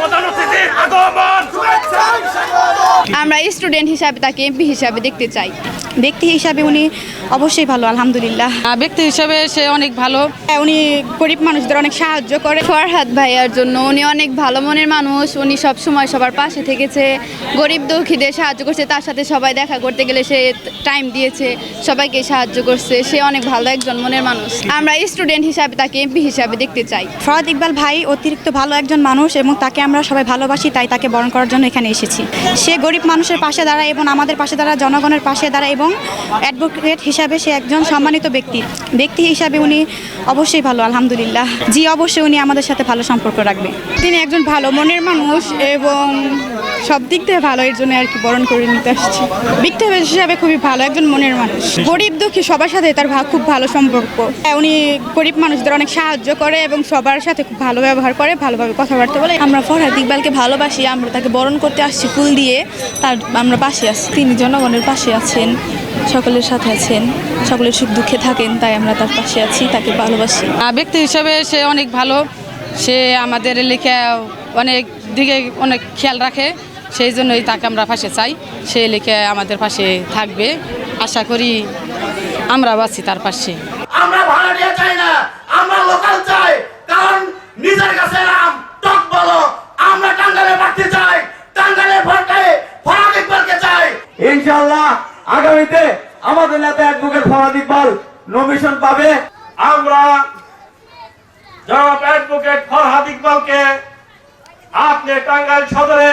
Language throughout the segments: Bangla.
প্রধান অতিথির আগমন আমরা স্টুডেন্ট হিসাবে তাকে এমপি হিসাবে দেখতে চাই। ব্যক্তি হিসাবে উনি অবশ্যই ভালো আলহামদুলিল্লাহ। ব্যক্তি হিসাবে সে অনেক ভালো। উনি গরিব মানুষদের অনেক সাহায্য করে। ফরহাদ ভাইয়ার জন্য উনি অনেক ভালো মনের মানুষ। উনি সব সময় সবার পাশে থেকেছে। গরিব দুঃখীদের সাহায্য করছে। তার সাথে সবাই দেখা করতে গেলে সে টাইম দিয়েছে। সবাইকে সাহায্য করছে। সে অনেক ভালো একজন মনের মানুষ। আমরা স্টুডেন্ট হিসাবে তাকে এমপি হিসাবে দেখতে চাই। ফরাদ ইকবাল ভাই অতিরিক্ত ভালো একজন মানুষ এবং তাকে আমরা সবাই ভালোবাসি তাই তাকে বরণ করার জন্য এখানে এসেছি। সে গরিব মানুষের পাশে দাঁড়ায় এবং আমাদের পাশে দাঁড়ায়, জনগণের পাশে দাঁড়ায় এবং অ্যাডভোকেট হিসাবে সে একজন সম্মানিত ব্যক্তি। ব্যক্তি হিসাবে উনি অবশ্যই ভালো, আলহামদুলিল্লাহ। জি, অবশ্যই উনি আমাদের সাথে ভালো সম্পর্ক রাখবে। তিনি একজন ভালো মনের মানুষ এবং সব দিক থেকে ভালো এর জন্য আর কি বরণ করে নিতে আসছি। ব্যক্তি হিসাবে খুবই ভালো একজন মনের মানুষ। গরিব দুঃখী সবার সাথে তার খুব ভালো সম্পর্ক। হ্যাঁ, উনি গরিব মানুষদের অনেক সাহায্য করে এবং সবার সাথে খুব ভালো ব্যবহার করে ভালোভাবে কথাবার্তা বলে। আমরা ফরহাদ ইকবালকে ভালোবাসি আমরা তাকে বরণ করতে আসছি ফুল দিয়ে। তার আমরা পাশে আছি। তিনি জনগণের পাশে আছেন সকলের সাথে আছেন সকলের সুখ দুঃখে থাকেন তাই আমরা তার পাশে আছি তাকে ভালোবাসি। ব্যক্তি হিসাবে সে অনেক ভালো। সে আমাদের লেখা অনেক দিকে অনেক খেয়াল রাখে। সেই জন্যই তাকে আমরা পাশে চাই। সে লেখে আমাদের পাশে থাকবে। আশা করি আমরা আছি তার পাশে। আমরা ভাড়াটিয়া চাই না আমরা লোকাল চাই কারণ নিজের কাছে নাম টক বলো। আমরা টাঙ্গালে বাড়তে চাই টাঙ্গালে ফরাদ ইকবালকে চাই। ইনশাআল্লাহ আগামীতে আমাদের নেতা অ্যাডভোকেট ফরাদ ইকবাল নমিশন পাবে। আমরা জনাব অ্যাডভোকেট ফরহাদ ইকবালকে আপনি টাঙ্গাইল সদরে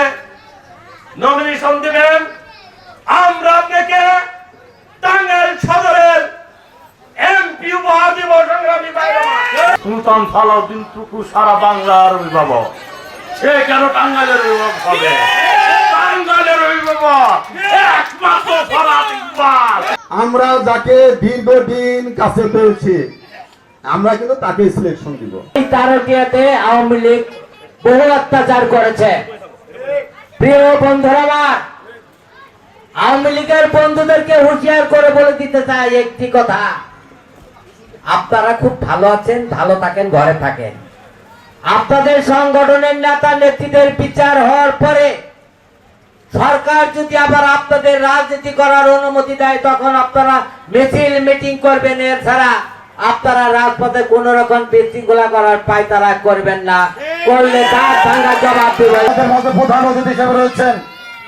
নমিনেশন দিবেন আমরা আপনাকে টাঙ্গাইল সদরের এমপি উপহার দিব সংগ্রামী ভাইরা সুলতান সালাউদ্দিন টুকু সারা বাংলার অভিভাবক। সে কেন টাঙ্গাইলের অভিভাবক হবে? টাঙ্গাইলের অভিভাবক একমাত্র ফরাদ ইকবাল। আমরা যাকে দীর্ঘদিন কাছে পেয়েছি আমরা কিন্তু তাকে সিলেকশন দিব। এই তারকিয়াতে আওয়ামী লীগ বহু অত্যাচার করেছে। প্রিয় বন্ধুরা আমার আওয়ামী লীগের বন্ধুদেরকে হুঁশিয়ার করে বলে দিতে চাই একটি কথা। আপনারা খুব ভালো আছেন, ভালো থাকেন, ঘরে থাকেন। আপনাদের সংগঠনের নেতা নেত্রীদের বিচার হওয়ার পরে সরকার যদি আবার আপনাদের রাজনীতি করার অনুমতি দেয়, তখন আপনারা মিছিল, মিটিং করবেন। এছাড়া আপনারা রাজপথে কোন রকম বিশৃঙ্খলা করার পায়তারা করবেন না। করলে দাঁত ভাঙা জবাব দেবেন প্রধান অতিথি হিসেবে রয়েছেন।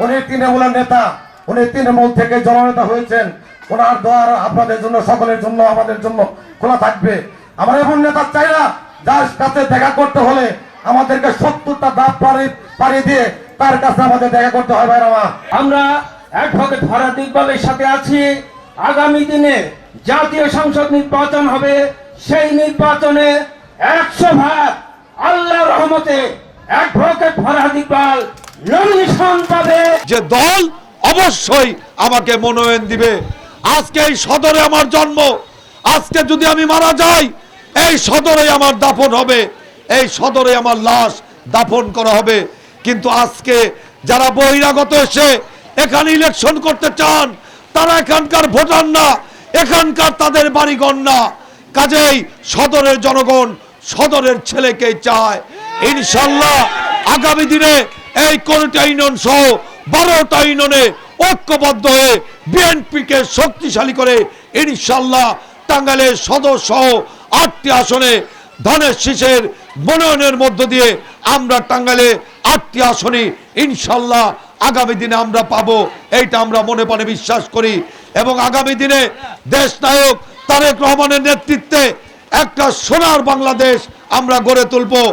উনি তৃণমূলের নেতা। উনি তৃণমূল থেকে জননেতা হয়েছেন। ওনার দ্বার আপনাদের জন্য সকলের জন্য আমাদের জন্য খোলা থাকবে। আমরা এমন নেতা চাই না যার কাছে দেখা করতে হলে আমাদেরকে সত্তরটা দাঁত পাড়ি দিয়ে তার কাছে আমাদের দেখা করতে হয় ভাইরা আমার। আমরা অ্যাডভোকেট ফরাদ ইকবালের সাথে আছি। আগামী দিনে জাতীয় সংসদ নির্বাচন হবে। সেই নির্বাচনে একশো ভাগ আল্লাহ রহমতে অ্যাডভোকেট ফরাদ ইকবাল নমিনেশন পাবে। যে দল অবশ্যই আমাকে মনোনয়ন দিবে। আজকে এই সদরে আমার জন্ম। আজকে যদি আমি মারা যাই, এই সদরে আমার দাফন হবে। এই সদরে আমার লাশ দাফন করা হবে। কিন্তু আজকে যারা বহিরাগত এসে এখানে ইলেকশন করতে চান, তারা এখানকার ভোটার না, এখানকার তাদের বাড়িঘর না। কাজেই সদরের জনগণ সদরের ছেলেকে চায়। ইনশাল্লাহ আগামী দিনে এই কোনটা ইউনিয়ন সহ বারোটা ইউনিয়নে ঐক্যবদ্ধ হয়ে বিএনপিকে শক্তিশালী করে ইনশাল্লাহ টাঙ্গাইলের সদর সহ আটটি আসনে ধানের শীষের মনোনয়নের মধ্য দিয়ে আমরা টাঙ্গাইলে আটটি আসনে ইনশাল্লাহ আগামী দিনে আমরা পাবো। এইটা আমরা মনে মনে বিশ্বাস করি। এবং আগামী দিনে দেশ নায়ক তারেক রহমানের নেতৃত্বে একটা সোনার বাংলাদেশ আমরা গড়ে তুলবো।